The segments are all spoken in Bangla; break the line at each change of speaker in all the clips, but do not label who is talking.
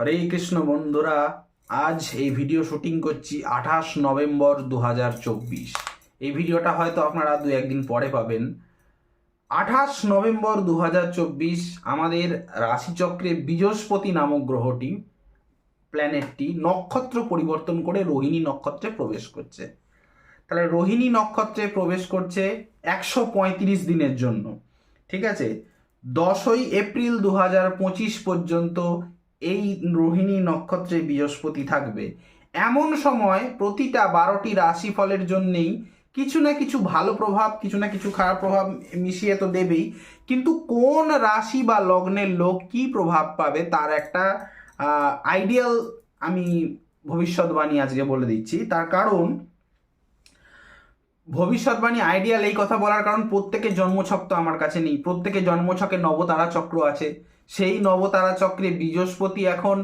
হরে কৃষ্ণ বন্ধুরা, আজ এই ভিডিও শুটিং করছি আঠাশ নভেম্বর দু হাজার চব্বিশ। এই ভিডিওটা হয়তো আপনারা দু একদিন পরে পাবেন। আঠাশ নভেম্বর দু হাজার চব্বিশ আমাদের রাশিচক্রে বৃহস্পতি নামক গ্রহটি প্ল্যানেটটি নক্ষত্র পরিবর্তন করে রোহিণী নক্ষত্রে প্রবেশ করছে। তাহলে রোহিণী নক্ষত্রে প্রবেশ করছে একশো পঁয়ত্রিশ দিনের জন্য। ঠিক আছে? দশই এপ্রিল দু পঁচিশ পর্যন্ত এই রোহিণী নক্ষত্রে বৃহস্পতি থাকবে। এমন সময় প্রতিটা বারোটি রাশিফলের জন্যেই কিছু না কিছু ভালো প্রভাব, কিছু না কিছু খারাপ প্রভাব মিশিয়ে তো দেবেই। কিন্তু কোন রাশি বা লগ্নের লোক কি প্রভাব পাবে তার একটা আইডিয়াল আমি ভবিষ্যৎবাণী আজকে বলে দিচ্ছি। তার কারণ, ভবিষ্যৎবাণী আইডিয়াল এই কথা বলার কারণ প্রত্যেকের জন্মছক তো আমার কাছে নেই। প্রত্যেকের জন্মছকে নবতারা চক্র আছে। সেই নবতারা চক্রে বৃহস্পতি এখন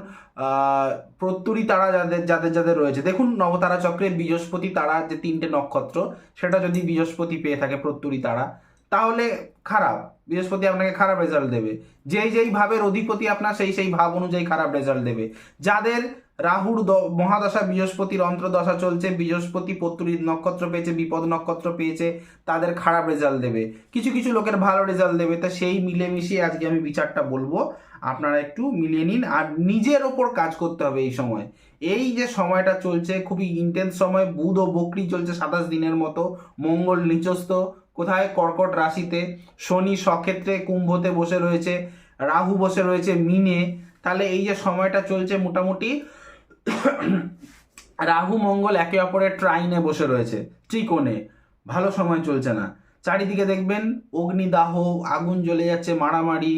প্রত্যুরি তারা যাদের যাদের যাদের রয়েছে। দেখুন নবতারা চক্রে বৃহস্পতি তারা যে তিনটে নক্ষত্র, সেটা যদি বৃহস্পতি পেয়ে থাকে প্রত্যুরি তারা তাহলে খারাপ। বৃহস্পতি আপনাকে খারাপ রেজাল্ট দেবে। যেই যেই ভাবের অধিপতি আপনার, সেই সেই ভাব অনুযায়ী খারাপ রেজাল্ট দেবে। যাদের রাহুর মহাদশা বৃহস্পতির অন্তর্দশা চলছে, বৃহস্পতি পত্রী নক্ষত্র পেয়েছে, বিপদ নক্ষত্র পেয়েছে, তাদের খারাপ রেজাল্ট দেবে। কিছু কিছু লোকের ভালো রেজাল্ট দেবে। তা সেই মিলেমিশিয়ে আজকে আমি বিচারটা বলব। আপনারা একটু মিলিয়ে নিন। আর নিজের ওপর কাজ করতে হবে এই সময়। এই যে সময়টা চলছে, খুবই ইন্টেন্স সময়। বুধ ও বকরি চলছে সাতাশ দিনের মতো। মঙ্গল নিচস্থ। কোথায়? কর্কট রাশিতে শনি সক্ষেত্রে কুম্ভতে বসে রয়েছে, রাহু বসে রয়েছে মিনে। তাহলে এই যে সময়টা চলছে মোটামুটি, রাহু, মঙ্গল একে অপরের ট্রাইনে বসে রয়েছে, ত্রিকোণে। ভালো সময় চলছে না। চারিদিকে দেখবেন অগ্নিদাহ, আগুন জ্বলে যাচ্ছে, মারামারি,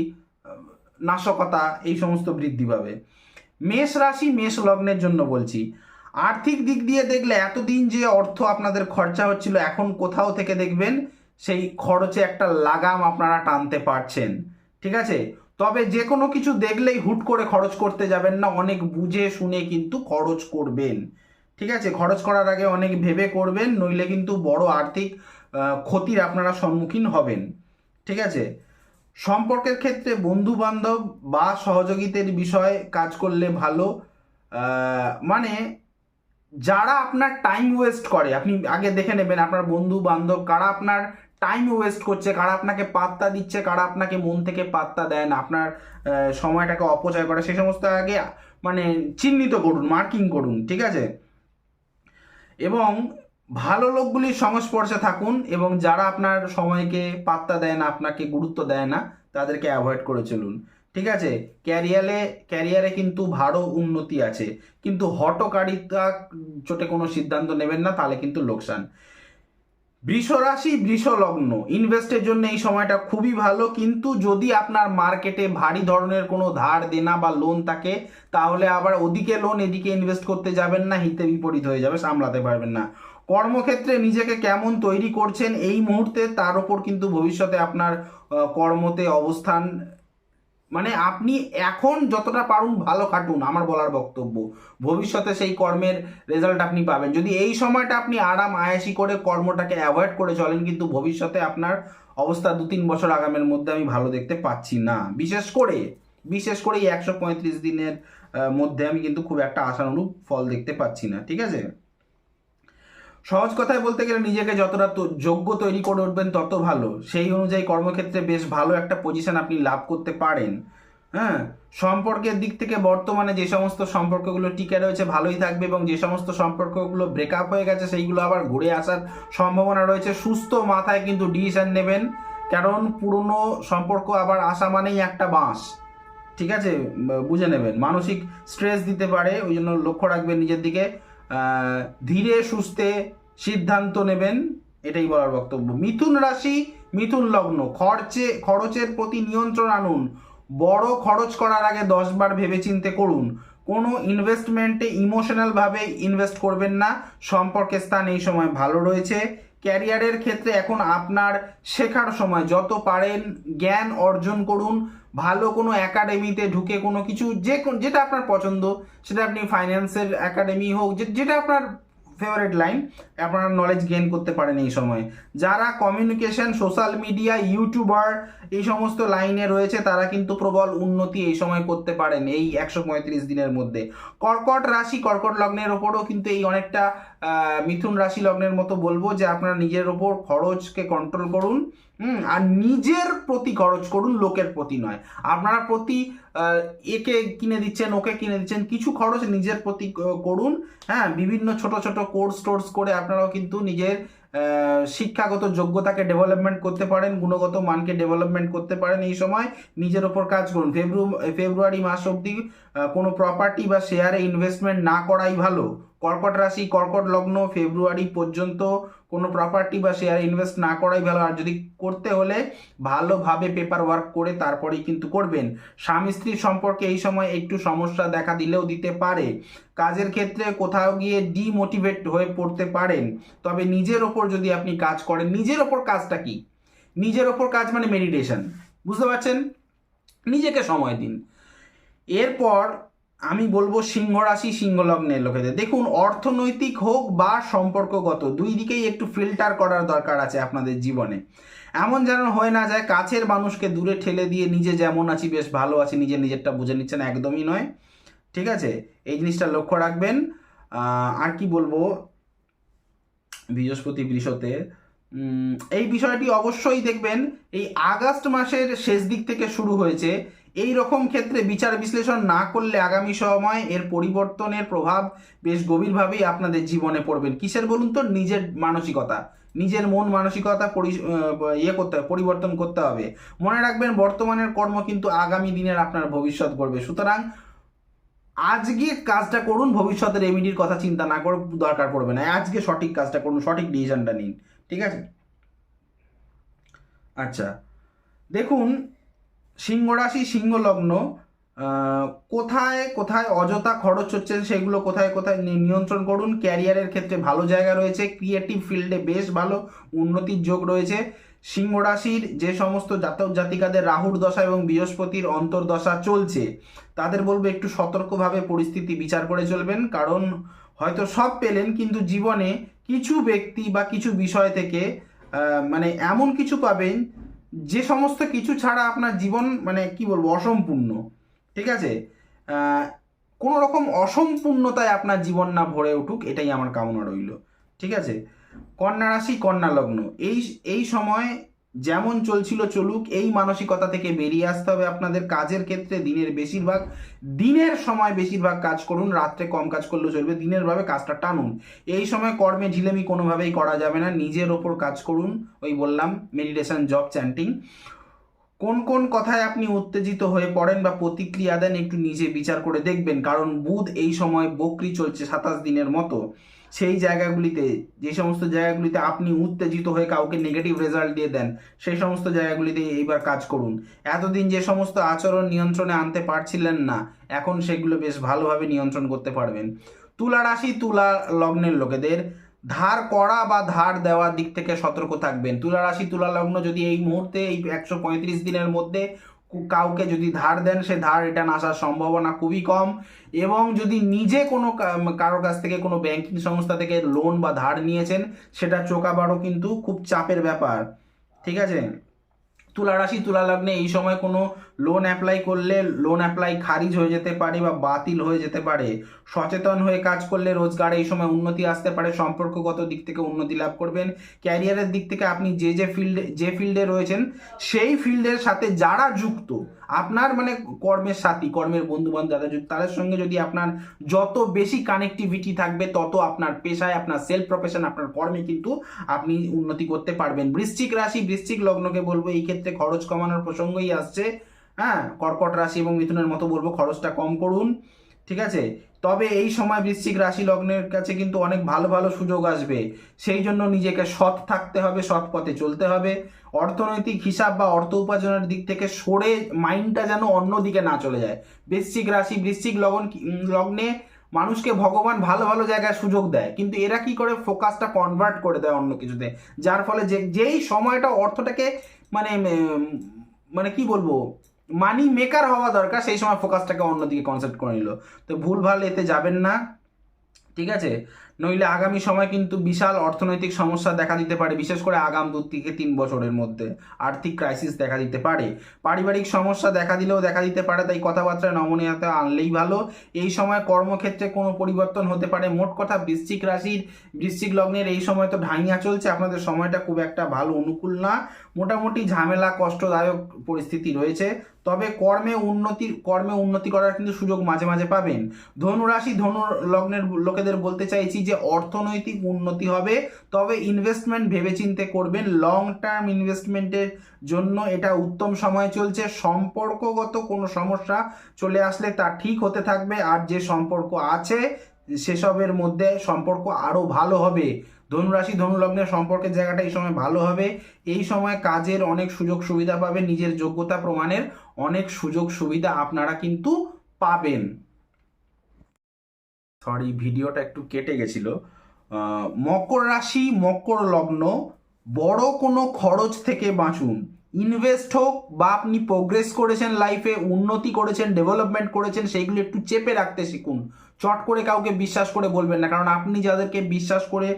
নাশকতা, এই সমস্ত বৃদ্ধি পাবে। মেষ রাশি, মেষ লগ্নের জন্য বলছি। আর্থিক দিক দিয়ে দেখলে এতদিন যে অর্থ আপনাদের খরচা হচ্ছিল, এখন কোথাও থেকে দেখবেন সেই খরচে একটা লাগাম আপনারা টানতে পারছেন, ঠিক আছে? তবে যে কোনো কিছু দেখলেই হুট করে খরচ করতে যাবেন না, অনেক বুঝে শুনে কিন্তু খরচ করবেন, ঠিক আছে? খরচ করার আগে অনেক ভেবে করবেন, নইলে কিন্তু বড় আর্থিক ক্ষতির আপনারা সম্মুখীন হবেন, ঠিক আছে? সম্পর্কের ক্ষেত্রে বন্ধু বান্ধব বা সহযোগিতার বিষয়ে কাজ করলে ভালো মানে যারা আপনার টাইম ওয়েস্ট করে, আপনি আগে দেখে নেবেন আপনার বন্ধু বান্ধব কারা আপনার টাইম ওয়েস্ট করছে, কারা আপনাকে পাত্তা দিচ্ছে, কারা আপনাকে মন থেকে পাত্তা দেয় না, আপনার সময়টাকে অপচয় করে সেই সমস্ত আগে মানে চিহ্নিত করুন মার্কিং করুন, ঠিক আছে? এবং ভালো লোকগুলির সংস্পর্শে থাকুন এবং যারা আপনার সময়কে পাত্তা দেয় না, আপনাকে গুরুত্ব দেয় না, তাদেরকে অ্যাভয়েড করে চলুন, ঠিক আছে? ক্যারিয়ারে ক্যারিয়ারে কিন্তু ভালো উন্নতি আছে, কিন্তু হটকারিতা চোটে কোনো সিদ্ধান্ত নেবেন না, তাহলে কিন্তু লোকসান। বৃষ রাশি বৃষ লগ্ন ইনভেস্টের জন্য এই সময়টা খুবই ভালো, কিন্তু যদি আপনার মার্কেটে ভারী ধরনের কোনো ধার দেনা বা লোন থাকে, তাহলে আবার ওদিকে লোন এদিকে ইনভেস্ট করতে যাবেন না, হিতে বিপরীত হয়ে যাবে, সামলাতে পারবেন না। কর্মক্ষেত্রে নিজেকে কেমন তৈরি করছেন, এই মুহূর্তে তার উপর কিন্তু ভবিষ্যতে আপনার কর্মতে অবস্থান মানে আপনি এখন যতটা পারুন ভালো খাটুন আমার বলার বক্তব্য। ভবিষ্যতে সেই কর্মের রেজাল্ট আপনি পাবেন। যদি এই সময়টা আপনি আরাম আয়াসি করে কর্মটাকে অ্যাভয়েড করে চলেন, কিন্তু ভবিষ্যতে আপনার অবস্থা দু তিন বছর আগামের মধ্যে আমি ভালো দেখতে পাচ্ছি না। বিশেষ করে বিশেষ করে এই একশো পঁয়ত্রিশ দিনের মধ্যে আমি কিন্তু খুব একটা আশানুরূপ ফল দেখতে পাচ্ছি না, ঠিক আছে? সহজ কথায় বলতে গেলে নিজেকে যতটা যোগ্য তৈরি করে উঠবেন তত ভালো। সেই অনুযায়ী কর্মক্ষেত্রে বেশ ভালো একটা পজিশন আপনি লাভ করতে পারেন। হ্যাঁ? সম্পর্কের দিক থেকে বর্তমানে যে সমস্ত সম্পর্কগুলো টিকে রয়েছে ভালোই থাকবে এবং যে সমস্ত সম্পর্কগুলো ব্রেকআপ হয়ে গেছে সেইগুলো আবার ঘুরে আসার সম্ভাবনা রয়েছে। সুস্থ মাথায় কিন্তু ডিসিশন নেবেন। কারণ পুরনো সম্পর্ক আবার আসা মানেই একটা বাঁশ। ঠিক আছে? বুঝে নেবেন। মানসিক স্ট্রেস দিতে পারে, ওই জন্য লক্ষ্য রাখবেন নিজের দিকে। ধীরে সুস্থে সিদ্ধান্ত নেবেন, এটাই বলার বক্তব্য। মিথুন রাশি, মিথুন লগ্ন, খরচে, খরচের প্রতি নিয়ন্ত্রণ আনুন। বড় খরচ করার আগে দশবার ভেবেচিন্তে করুন। কোনো ইনভেস্টমেন্টে ইমোশনালভাবে ইনভেস্ট করবেন না। সম্পর্কের স্থান এই সময় ভালো রয়েছে। ক্যারিয়ারের ক্ষেত্রে এখন আপনার শেখার সময়। যত পারেন জ্ঞান অর্জন করুন। ভালো কোনো একাডেমিতে ঢুকে কোনো কিছু যে যেটা আপনার পছন্দ, সেটা আপনি ফাইন্যান্সের একাডেমি হোক যেটা আপনার ফেভারিট লাইন আপনারা নলেজ গেইন করতে পারেন এই সময়। যারা কমিউনিকেশন সোশ্যাল মিডিয়া ইউটিউবার এই সমস্ত লাইনে রয়েছে, তারা কিন্তু প্রবল উন্নতি এই সময় করতে পারেন এই একশো পঁয়ত্রিশ দিনের মধ্যে। কর্কট রাশি, কর্কট লগ্নের ওপরও কিন্তু এই অনেকটা মিথুন রাশি লগ্নের মতো বলব যে আপনারা নিজের ওপর খরচকে কন্ট্রোল করুন আর নিজের প্রতি খরচ করুন, লোকের প্রতি নয়। আপনারা প্রতি একে কিনে দিচ্ছেন, ওকে কিনে দিচ্ছেন, কিছু খরচ নিজের প্রতি করুন হ্যাঁ বিভিন্ন ছোট ছোট কোর্স টোর্স করে আপনারাও কিন্তু নিজের শিক্ষাগত যোগ্যতাকে ডেভেলপমেন্ট করতে পারেন, গুণগত মানকে ডেভেলপমেন্ট করতে পারেন, এই সময় নিজের ওপর কাজ করুন। ফেব্রু, ফেব্রুয়ারি মাস অবধি কোনো প্রপার্টি বা শেয়ারে ইনভেস্টমেন্ট না করাই ভালো। কর্কট রাশি, কর্কট লগ্ন, ফেব্রুয়ারি পর্যন্ত কোনো প্রপার্টি বা শেয়ার ইনভেস্ট না করাই ভালো। আর যদি করতে হলে ভালোভাবে পেপার ওয়ার্ক করে তারপরেই কিন্তু করবেন। স্বামী স্ত্রীর সম্পর্কে এই সময় একটু সমস্যা দেখা দিলেও দিতে পারে। কাজের ক্ষেত্রে কোথাও গিয়ে ডিমোটিভেট হয়ে পড়তে পারেন। তবে নিজের ওপর যদি আপনি কাজ করেন, নিজের ওপর কাজটা কি? নিজের ওপর কাজ মানে মেডিটেশন বুঝতে পারছেন? নিজেকে সময় দিন। এরপর আমি বলব সিংহ রাশি, সিংহ লগ্নের লোকেদের। দেখুন, অর্থনৈতিক হোক বা সম্পর্কগত, দুই দিকেই একটু ফিল্টার করার দরকার আছে আপনাদের জীবনে। এমন যেন হয়ে না যায়, কাছের মানুষকে দূরে ঠেলে দিয়ে নিজে যেমন আছি, বেশ ভালো আছি নিজে নিজেরটা বুঝে নিচ্ছেন, একদমই নয়। ঠিক আছে? এই জিনিসটা লক্ষ্য রাখবেন। আর কি বলব? বৃহস্পতি বৃষতে এই বিষয়টি অবশ্যই দেখবেন, এই আগস্ট মাসের শেষ দিক থেকে শুরু হয়েছে এই রকম ক্ষেত্রে বিচার বিশ্লেষণ না করলে আগামী সময় এর পরিবর্তনের প্রভাব বেশ গভীরভাবেই আপনাদের জীবনে পড়বেন কিসের বলুন তো? নিজের মানসিকতা। নিজের মন মানসিকতা ইয়ে করতে হবে, পরিবর্তন করতে হবে। মনে রাখবেন, বর্তমানের কর্ম কিন্তু আগামী দিনের আপনার ভবিষ্যৎ করবে সুতরাং আজকে কাজটা করুন, ভবিষ্যতের রেমিডির কথা চিন্তা না করে দরকার পড়বে না। আজকে সঠিক কাজটা করুন, সঠিক ডিসিশনটা নিন। ঠিক আছে? আচ্ছা। দেখুন সিংহ রাশি, সিংহ লগ্ন কোথায় কোথায় অযথা খরচ হচ্ছে সেগুলো কোথায় কোথায় নিয়ন্ত্রণ করুন। ক্যারিয়ারের ক্ষেত্রে ভালো জায়গা রয়েছে ক্রিয়েটিভ ফিল্ডে বেশ ভালো উন্নতির যোগ রয়েছে। সিংহ রাশির যে সমস্ত জাতক জাতিকাদের রাহুর দশা এবং বৃহস্পতির অন্তর্দশা চলছে, তাদের বলব একটু সতর্কভাবে পরিস্থিতি বিচার করে চলবেন। কারণ হয়তো সব পেলেন, কিন্তু জীবনে কিছু ব্যক্তি বা কিছু বিষয় থেকে মানে এমন কিছু পাবেন যে সমস্ত কিছু ছাড়া আপনার জীবন মানে কি বলব, অসম্পূর্ণ, ঠিক আছে? কোন রকম অসম্পূর্ণতায় আপনার জীবন না ভরে উঠুক, এটাই আমার কামনা রইল, ঠিক আছে? কন্যা রাশি, কন্যা লগ্ন, এই এই সময় যেমন চলছিল চলুক, এই মানসিকতা থেকে বেরিয়ে আসতে হবে আপনাদের কাজের ক্ষেত্রে। দিনের বেশিরভাগ, দিনের সময় বেশিরভাগ কাজ করুন, রাত্রে কম কাজ করলেও চলবে, দিনের ভাবে কাজটা টানুন। এই সময় কর্মে ঝিলেমি কোনোভাবেই করা যাবে না, নিজের ওপর কাজ করুন, ওই বললাম মেডিটেশন জব চ্যান্টিং কোন কোন কথায় আপনি উত্তেজিত হয়ে পড়েন বা প্রতিক্রিয়া দেন, একটু নিজে বিচার করে দেখবেন, কারণ বুধ এই সময় বকরি চলছে সাতাশ দিনের মতো। সেই জায়গাগুলিতে, যে সমস্ত জায়গাগুলিতে আপনি উত্তেজিত হয়ে কাউকে নেগেটিভ রেজাল্ট দিয়ে দেন, সেই সমস্ত জায়গাগুলিতে এইবার কাজ করুন। এতদিন যে সমস্ত আচরণ নিয়ন্ত্রণে আনতে পারছিলেন না, এখন সেগুলো বেশ ভালোভাবে নিয়ন্ত্রণ করতে পারবেন। তুলা রাশি, তুলা লগ্নের লোকেদের, ধার করা বা ধার দেওয়ার দিক থেকে সতর্ক থাকবেন। তুলা রাশি, তুলা লগ্ন যদি এই মুহূর্তে এই একশো পঁয়ত্রিশ দিনের মধ্যে কাউকে যদি ধার দেন, সে ধার রিটার্ন আসার সম্ভাবনা খুবই কম এবং যদি নিজে কোনো কারও কারোর কাছ থেকে কোনো ব্যাংকিং সংস্থা থেকে লোন বা ধার নিয়েছেন, সেটা চোকাবারও কিন্তু খুব চাপের ব্যাপার। ঠিক আছে? তুলা রাশি তুলা লগ্নে এই সময় কোনো লোন অ্যাপ্লাই করলে লোন অ্যাপ্লাই খারিজ হয়ে যেতে পারে বা বাতিল হয়ে যেতে পারে। সচেতন হয়ে কাজ করলে রোজগারে এই সময় উন্নতি আসতে পারে। সম্পর্কগত দিক থেকে উন্নতি লাভ করবেন। ক্যারিয়ারের দিক থেকে আপনি যে যে ফিল্ডে যে ফিল্ডে রয়েছেন, সেই ফিল্ডের সাথে যারা যুক্ত, আপনার মানে কর্মের সাথী, কর্মের বন্ধু বান্ধব যারা যুক্ত, তাদের সঙ্গে যদি আপনার যত বেশি কানেক্টিভিটি থাকবে, তত আপনার পেশায়, আপনার সেলফ প্রফেশন আপনার কর্মে কিন্তু আপনি উন্নতি করতে পারবেন। বৃশ্চিক রাশি, বৃশ্চিক লগ্নকে বলব, এই ক্ষেত্রে খরচ কমানোর প্রসঙ্গই আসছে। হ্যাঁ কর্কট রাশি এবং মিথুনের মতো বলব খরচটা কম করুন, ঠিক আছে? তবে এই সময় বৃশ্চিক রাশি লগ্নের কাছে কিন্তু অনেক ভালো ভালো সুযোগ আসবে। সেই জন্য নিজেকে সৎ থাকতে হবে, সৎ পথে চলতে হবে। অর্থনৈতিক হিসাব বা অর্থ উপার্জনের দিক থেকে সরে মাইন্ডটা যেন অন্য দিকে না চলে যায়। বৃশ্চিক রাশি, বৃশ্চিক লগন লগ্নে মানুষকে ভগবান ভালো ভালো জায়গায় সুযোগ দেয়। কিন্তু এরা কি করে? ফোকাসটা কনভার্ট করে দেয় অন্য কিছুতে। যার ফলে যে, যেই সময়টা অর্থটাকে মানে মানে কি বলব? মানি মেকার হওয়া দরকার, সেই সময় ফোকাসটাকে অন্যদিকে কনসেপ্ট করে নিল। তো ভুল ভালো এতে যাবেন না, ঠিক আছে? নইলে আগামী সময় কিন্তু বিশাল অর্থনৈতিক সমস্যা দেখা দিতে পারে, বিশেষ করে আগাম দু থেকে তিন বছরের মধ্যে। আর্থিক ক্রাইসিস দেখা দিতে পারে। পারিবারিক সমস্যা দেখা দিলেও দেখা দিতে পারে, তাই কথাবার্তায় নমনীয়তা আনলেই ভালো। এই সময় কর্মক্ষেত্রে কোনো পরিবর্তন হতে পারে। মোট কথা, বৃশ্চিক রাশির, বৃশ্চিক লগ্নের এই সময় তো ঢাইয়া চলছে, আপনাদের সময়টা খুব একটা ভালো, অনুকূল না। মোটামুটি ঝামেলা, কষ্টদায়ক পরিস্থিতি রয়েছে। তবে কর্মে উন্নতি কর্মে উন্নতি করার কিন্তু সুযোগ মাঝে মাঝে পাবেন। ধনুরাশি, ধনু লগ্নের লোকেদের বলতে চাইছি যে, অর্থনৈতিক উন্নতি হবে, তবে ইনভেস্টমেন্ট ভেবেচিন্তে করবেন। লং টার্ম ইনভেস্টমেন্টের জন্য এটা উত্তম সময় চলছে। সম্পর্কগত কোনো সমস্যা চলে আসলে তা ঠিক হতে থাকবে। আর যে সম্পর্ক আছে, সেসবের মধ্যে সম্পর্ক আরও ভালো হবে। ধনুরাশি ধনুলগ্নের সম্পর্কের জায়গাটা এই সময় ভালো হবে। এই সময় কাজের অনেক সুযোগ সুবিধা পাবে নিজের যোগ্যতা প্রমাণের অনেক সুযোগ সুবিধা আপনারা কিন্তু পাবেন। সরি ভিডিওটা একটু কেটে গেছিল। মকর রাশি, মকর লগ্ন, বড় কোনো খরচ থেকে বাঁচুন। ইনভেস্ট হোক বা আপনি প্রোগ্রেস করেছেন লাইফে উন্নতি করেছেন ডেভেলপমেন্ট করেছেন, সেইগুলো একটু চেপে রাখতে শিখুন। চট করে কাউকে বিশ্বাস করে বলবেন না, কারণ আপনি যাদেরকে বিশ্বাস করে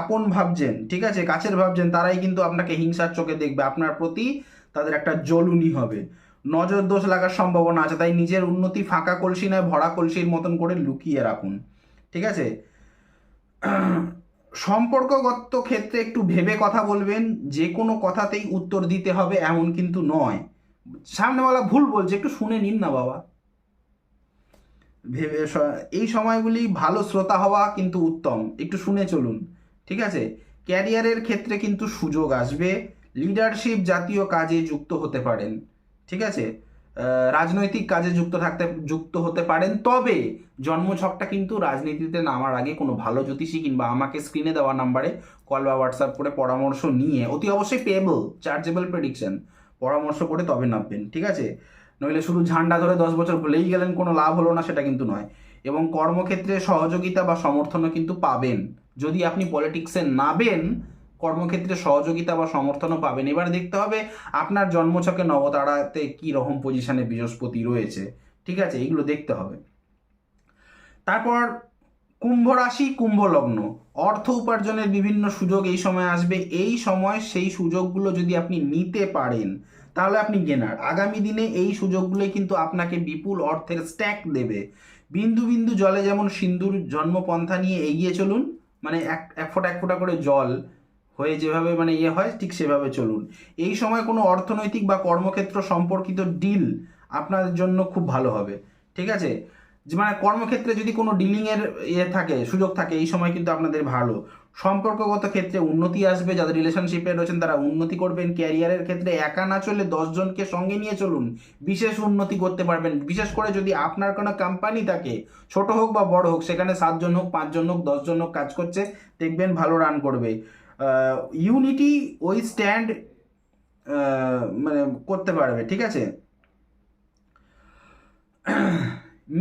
আপন ভাবছেন, ঠিক আছে, কাছের ভাবছেন, তারাই কিন্তু আপনাকে হিংসার চোখে দেখবে। আপনার প্রতি তাদের একটা জ্বলুনি হবে। নজর দোষ লাগার সম্ভাবনা আছে, তাই নিজের উন্নতি ফাঁকা কলসি নয়, ভরা কলসির মতন করে লুকিয়ে রাখুন। ঠিক আছে? সম্পর্কগত ক্ষেত্রে একটু ভেবে কথা বলবেন, যে কোনো কথাতেই উত্তর দিতে হবে এমন কিন্তু নয়। সামনেওয়ালা ভুল বলছে, একটু শুনে নিন না বাবা। ভেবে এই সময়গুলি ভালো শ্রোতা হওয়া কিন্তু উত্তম। একটু শুনে চলুন, ঠিক আছে? ক্যারিয়ারের ক্ষেত্রে কিন্তু সুযোগ আসবে। লিডারশিপ জাতীয় কাজে যুক্ত হতে পারেন, ঠিক আছে? রাজনৈতিক কাজে যুক্ত থাকতে, যুক্ত হতে পারেন। তবে জন্মছকটা কিন্তু রাজনীতিতে নামার আগে কোনো ভালো জ্যোতিষী কিংবা আমাকে স্ক্রিনে দেওয়া নাম্বারে কল বা হোয়াটসঅ্যাপ করে পরামর্শ নিয়ে, অতি অবশ্যই পেয়েবল চার্জেবল প্রেডিকশন পরামর্শ করে তবে নামবেন, ঠিক আছে? নইলে শুধু ঝান্ডা ধরে দশ বছর ভুলেই গেলেন, কোনো লাভ হলো না, সেটা কিন্তু নয়। এবং কর্মক্ষেত্রে সহযোগিতা বা সমর্থনও কিন্তু পাবেন। যদি আপনি পলিটিক্সে নাবেন কর্মক্ষেত্রে সহযোগিতা বা সমর্থনও পাবেন। এবার দেখতে হবে আপনার জন্মছকে নবতারাতে কি রকম পজিশনে বৃহস্পতি রয়েছে। ঠিক আছে? এইগুলো দেখতে হবে। তারপর কুম্ভ রাশি, কুম্ভ লগ্ন। অর্থ উপার্জনের বিভিন্ন সুযোগ এই সময় আসবে। এই সময় সেই সুযোগগুলো যদি আপনি নিতে পারেন, তাহলে আপনি গেনার আগামী দিনে এই সুযোগগুলোই কিন্তু আপনাকে বিপুল অর্থের স্ট্যাক দেবে। বিন্দু বিন্দু জলে যেমন সিন্ধুর জন্মপন্থা নিয়ে এগিয়ে চলুন মানে এক এক ফোঁটা এক ফোঁটা করে জল হয়ে যেভাবে মানে ইয়ে হয়, ঠিক সেভাবে চলুন। এই সময় কোনো অর্থনৈতিক বা কর্মক্ষেত্র সম্পর্কিত ডিল আপনার জন্য খুব ভালো হবে, ঠিক আছে? যে মানে কর্মক্ষেত্রে যদি কোনো ডিলিংয়ের ইয়ে থাকে, সুযোগ থাকে, এই সময় কিন্তু আপনাদের ভালো। সম্পর্কগত ক্ষেত্রে উন্নতি আসবে, যাদের রিলেশনশিপে রয়েছেন তারা উন্নতি করবেন। ক্যারিয়ারের ক্ষেত্রে একা না চলে দশজনকে সঙ্গে নিয়ে চলুন। বিশেষ উন্নতি করতে পারবেন। বিশেষ করে যদি আপনার কোনো কোম্পানি থাকে, ছোট হোক বা বড় হোক, সেখানে সাতজন হোক, পাঁচজন হোক, দশজন হোক কাজ করছে, দেখবেন ভালো রান করবে। ইউনিটি ওই স্ট্যান্ড মানে করতে পারবে, ঠিক আছে?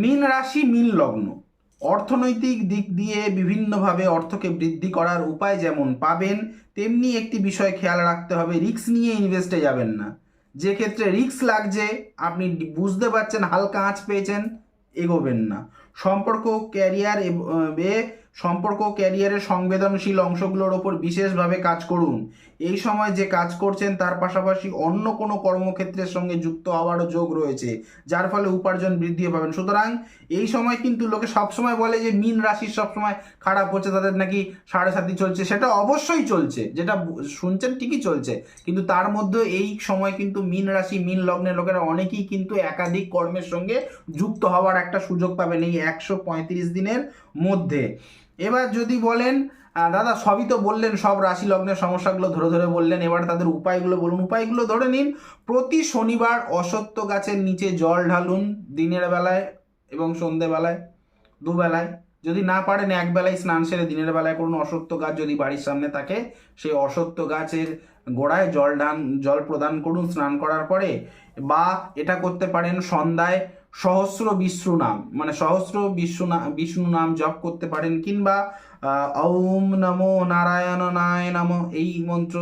মীন রাশি, মীন লগ্ন। অর্থনৈতিক দিক দিয়ে বিভিন্নভাবে অর্থকে বৃদ্ধি করার উপায় যেমন পাবেন, তেমনি একটি বিষয় খেয়াল রাখতে হবে রিস্ক নিয়ে ইনভেস্টে যাবেন না। যে ক্ষেত্রে রিস্ক লাগছে, আপনি বুঝতে পারছেন, হালকা আঁচ পেয়েছেন, এগোবেন না। সম্পর্ক ক্যারিয়ার এ সম্পর্ক ক্যারিয়ারের সংবেদনশীল অংশগুলোর ওপর বিশেষভাবে কাজ করুন। এই সময় যে কাজ করছেন, তার পাশাপাশি অন্য কোনো কর্মক্ষেত্রের সঙ্গে যুক্ত হওয়ারও যোগ রয়েছে, যার ফলে উপার্জন বৃদ্ধি পাবেন। সুতরাং এই সময় কিন্তু লোকে সবসময় বলে যে, মিন রাশির সবসময় খারাপ হচ্ছে, তাদের নাকি সাড়ে সাতি চলছে। সেটা অবশ্যই চলছে, যেটা শুনছেন ঠিকই চলছে। কিন্তু তার মধ্যে এই সময় কিন্তু মিন রাশি, মিন লগ্নের লোকেরা অনেকেই কিন্তু একাধিক কর্মের সঙ্গে যুক্ত হওয়ার একটা সুযোগ পাবেন এই একশো পঁয়ত্রিশ দিনের মধ্যে। এবার যদি বলেন দাদা সবই তো বললেন, সব রাশি লগ্নের সমস্যাগুলো ধরে ধরে বললেন, এবার তাদের উপায়গুলো বলুন। উপায়গুলো ধরে নিন, প্রতি শনিবার অসত্য গাছের নিচে জল ঢালুন, দিনের বেলায় এবং সন্ধেবেলায়, দুবেলায়। যদি না পারেন এক বেলায় স্নান সেরে দিনের বেলায় করুন। অসত্য গাছ যদি বাড়ির সামনে থাকে, সেই অসত্য গাছের গোড়ায় জল ঢান, জল প্রদান করুন স্নান করার পরে। বা এটা করতে পারেন সন্ধ্যায় সহস্র বিষ্ণু নাম মানে সহস্র বিষ্ণু বিষ্ণু নাম জপ করতে পারেন কিংবা ওম নমো নারায়ণ নায় নম, এই মন্ত্র,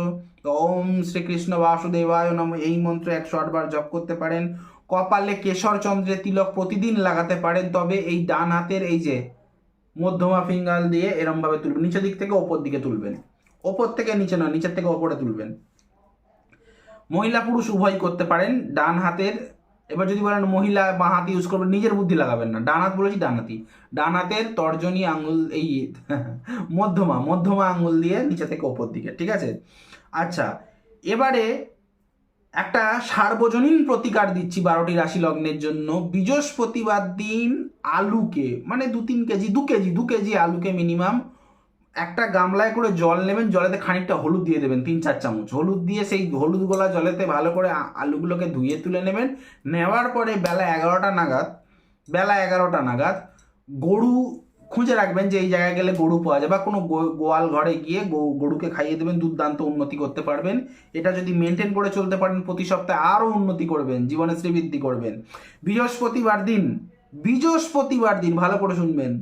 ওম শ্রীকৃষ্ণ বাসুদেবায় নম, এই মন্ত্র একশো আটবার জপ করতে পারেন। কপালে কেশর চন্দ্রের তিলক প্রতিদিন লাগাতে পারেন, তবে এই ডান হাতের এই যে মধ্যমা ফিঙ্গাল দিয়ে এরমভাবে তুলবেন, নিচের দিক থেকে ওপর দিকে তুলবেন। ওপর থেকে নিচে নয়, নিচের থেকে ওপরে তুলবেন। মহিলা পুরুষ উভয় করতে পারেন, ডান হাতের এবার যদি বলেন মহিলা বাঁ হাত ইউজ করবেন, নিজের বুদ্ধি লাগাবেন না। ডান হাত বলেছি, ডান হাতি। ডান হাতের তর্জনী আঙুল, এই মধ্যমা মধ্যমা আঙুল দিয়ে নিচে থেকে ওপর দিকে, ঠিক আছে? আচ্ছা এবারে একটা সার্বজনীন প্রতিকার দিচ্ছি বারোটি রাশি লগ্নের জন্য। বৃহস্পতিবার দিন আলুকে মানে দু তিন কেজি, দু কেজি দু কেজি আলুকে মিনিমাম একটা গামলায় করে জল নেবেন, জলেতে খানিকটা হলুদ দিয়ে দেবেন, তিন চার চামচ। হলুদ দিয়ে সেই হলুদ গোলা জলেতে ভালো করে আলুগুলোকে ধুয়ে তুলে নেবেন। নেওয়ার পরে বেলা এগারোটা নাগাদ, বেলা এগারোটা নাগাদ গরু খুঁজে রাখবেন যে এই জায়গায় গেলে গরু পাওয়া যায় বা কোনো গোয়াল ঘরে গিয়ে গরুকে খাইয়ে দেবেন, দুর্দান্ত উন্নতি করতে পারবেন। এটা যদি মেনটেন করে চলতে পারেন, প্রতি সপ্তাহে আরও উন্নতি করবেন, জীবনে শ্রীবৃদ্ধি করবেন। বৃহস্পতিবার দিন বৃহস্পতিবার দিন, ভালো করে শুনবেন।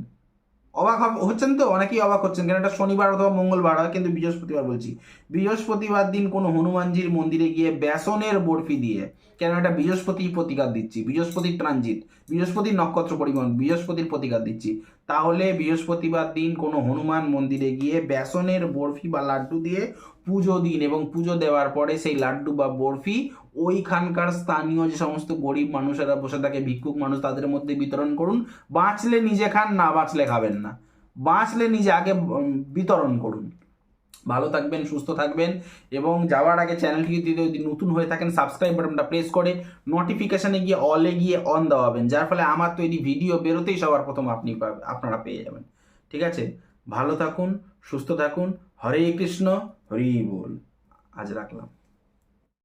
অবাক হচ্ছেন তো? অনেকেই অবাক হচ্ছেন। কেন এটা শনিবার অথবা মঙ্গলবার হয়? কিন্তু বৃহস্পতিবার বলছি। বৃহস্পতিবার দিন কোনো হনুমানজির মন্দিরে গিয়ে বেসনের বরফি দিয়ে, কেন এটা বৃহস্পতি প্রতিকার দিচ্ছি? বৃহস্পতির ট্রানজিট, বৃহস্পতির নক্ষত্র পরিবহন, বৃহস্পতির প্রতিকার দিচ্ছি। তাহলে বৃহস্পতিবার দিন কোনো হনুমান মন্দিরে গিয়ে বেসনের বরফি বা লাড্ডু দিয়ে পুজো দিন এবং পুজো দেওয়ার পরে সেই লাড্ডু বা বরফি ওইখানকার স্থানীয় যে সমস্ত গরিব মানুষেরা বসে থাকে, ভিক্ষুক মানুষ, তাদের মধ্যে বিতরণ করুন। বাঁচলে নিজে খান, না বাঁচলে খাবেন না। বাঁচলে নিজে আগে বিতরণ করুন। ভালো থাকবেন, সুস্থ থাকবেন এবং যাওয়ার আগে চ্যানেলটি যদি নতুন হয়ে থাকেন সাবস্ক্রাইব বাটনটা প্রেস করে নোটিফিকেশানে গিয়ে অলে গিয়ে অন দেওয়াবেন, যার ফলে আমার তৈরি ভিডিও বেরোতেই সবার প্রথম আপনি আপনারা পেয়ে যাবেন। ঠিক আছে? ভালো থাকুন, সুস্থ থাকুন। হরে কৃষ্ণ। হরি বল আজ রাখলাম।